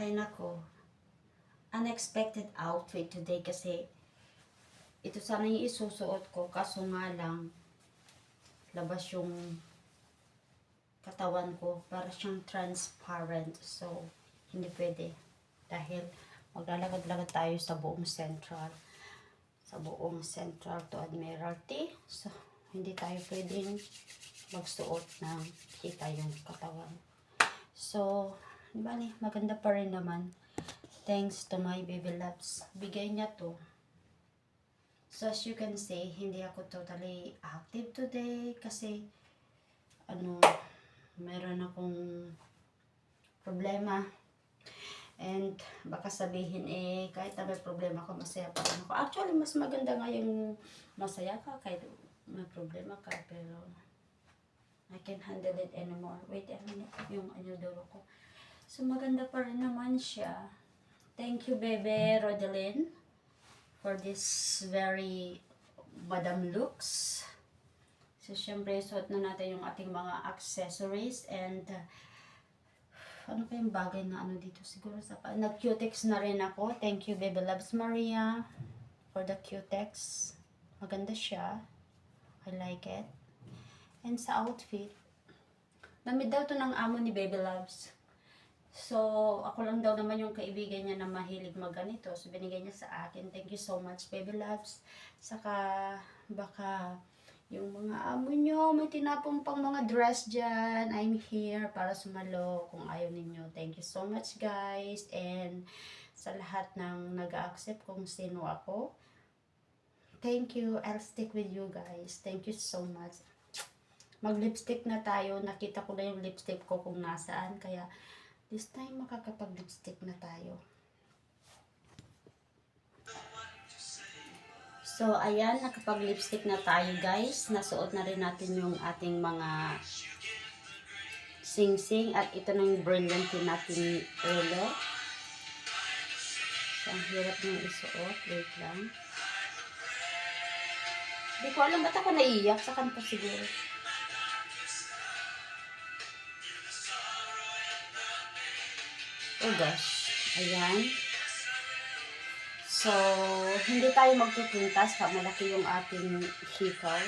Ay nako. Unexpected outfit today kasi ito sana yung isusuot ko. Kaso nga lang labas yung katawan ko. Para siyang transparent. So hindi pwede. Dahil maglalakad-lakad tayo sa buong central. Sa buong central to Admiralty. So hindi tayo pwedeng magsuot ng kita yung katawan. So di ba ni maganda pa rin naman thanks to my baby loves bigay niya to So as you can see, hindi ako totally active today kasi ano, meron akong problema. And baka sabihin eh, kahit na may problema ako, masaya pa rin ako. Actually, mas maganda nga yung masaya ka kahit may problema ka. Pero I can handle it anymore. Wait a minute, yung ano dulo ko. So maganda pa rin naman siya. Thank you, bebe Rodeline for this very madam looks. So, syempre, suot na natin yung ating mga accessories and uh, ano pa yung bagay na ano dito siguro sa. Nag-cutex na rin ako. Thank you, Baby Loves Maria for the cutex. Maganda siya. I like it. And sa outfit, namid daw to ng amo ni Baby Loves. So, ako lang daw naman yung kaibigan niya na mahilig magganito. So, binigay niya sa akin. Thank you so much, baby loves. Saka, baka yung mga amo nyo, may tinapong pang mga dress dyan. I'm here para sumalo kung ayaw ninyo. Thank you so much, guys. And sa lahat ng nag-accept kung sino ako. Thank you. I'll stick with you guys. Thank you so much. Mag-lipstick na tayo. Nakita ko na yung lipstick ko kung nasaan. Kaya, This time, makakapag-lipstick na tayo. So, ayan, nakapag-lipstick na tayo, guys. Nasuot na rin natin yung ating mga sing-sing. At ito na yung brilliant natin ulo. So, ang hirap nyung isuot. Wait lang. Hindi ko alam ba't ako naiiyak. Sa kanta siguro. Oh gosh. Ayan. So, hindi tayo magpipintas pa malaki yung ating hikaw.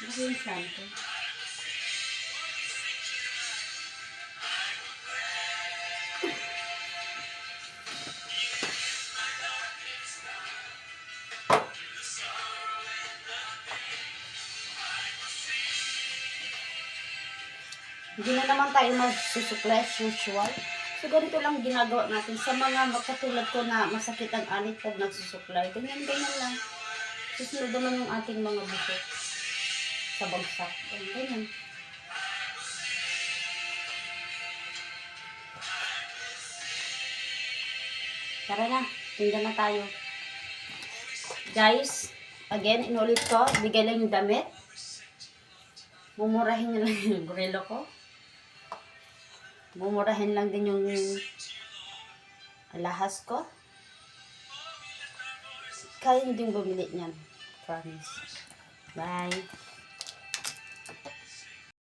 Ano yung santo? Hindi na naman tayo magsusukla as usual. So, ganito lang ginagawa natin sa mga makatulad ko na masakit ang alit pag nagsusuklay. Ganyan, ganyan lang. Susunod naman yung ating mga buto sa bagsak. Ganyan. Tara na, tinda na tayo. Guys, again, inulit ko, bigay lang yung damit. Mumurahin nyo lang yung gorilla ko. Mumurahin lang din yung alahas ko. Kaya nyo din bumili niyan. Promise. Bye.